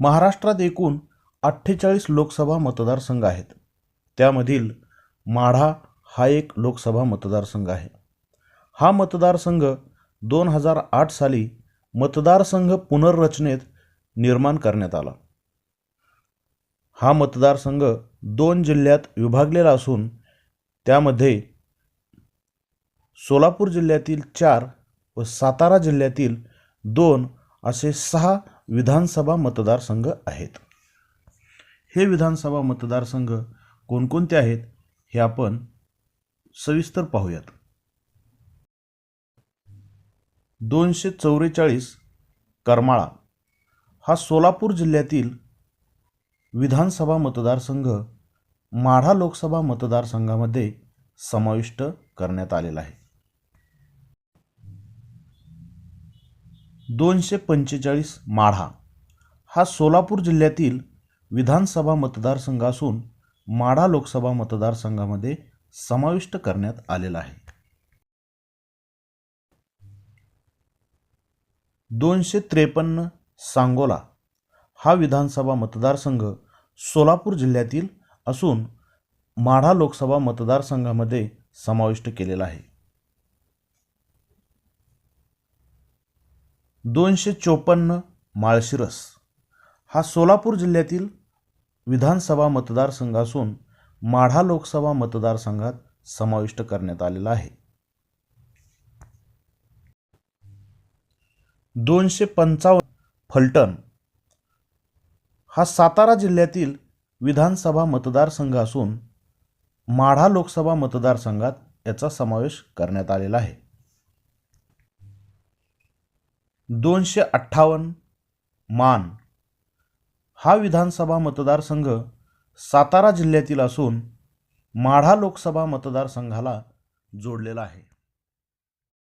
महाराष्ट्रात एकूण अठ्ठेचाळीस लोकसभा मतदारसंघ आहेत. त्यामधील माढा हा एक लोकसभा मतदारसंघ आहे. हा मतदारसंघ दोन हजार आठ साली मतदारसंघ पुनर्रचनेत निर्माण करण्यात आला. हा मतदारसंघ दोन जिल्ह्यात विभागलेला असून त्यामध्ये सोलापूर जिल्ह्यातील चार व सातारा जिल्ह्यातील दोन असे सहा विधानसभा मतदारसंघ आहेत. हे विधानसभा मतदारसंघ कोणकोणते आहेत हे आपण सविस्तर पाहूयात. दोनशे चौवेचाळीस करमाळा हा सोलापूर जिल्ह्यातील विधानसभा मतदारसंघ माढा लोकसभा मतदारसंघामध्ये समाविष्ट करण्यात आलेला आहे. दोनशे पंचेचाळीस माढा हा सोलापूर जिल्ह्यातील विधानसभा मतदारसंघ असून माढा लोकसभा मतदारसंघामध्ये समाविष्ट करण्यात आलेला आहे. दोनशे त्रेपन्न सांगोला हा विधानसभा मतदारसंघ सोलापूर जिल्ह्यातील असून माढा लोकसभा मतदारसंघामध्ये समाविष्ट केलेला आहे. दोनशे चोपन्न माळशिरस हा सोलापूर जिल्ह्यातील विधानसभा मतदारसंघ असून माढा लोकसभा मतदारसंघात समाविष्ट करण्यात आलेला आहे. दोनशे पंचावन्न फलटण हा सातारा जिल्ह्यातील विधानसभा मतदारसंघ असून माढा लोकसभा मतदारसंघात याचा समावेश करण्यात आलेला आहे. दोनशे अठ्ठावन्न मान. हा विधानसभा मतदारसंघ सातारा जिल्ह्यातील असून माढा लोकसभा मतदारसंघाला जोडलेला आहे.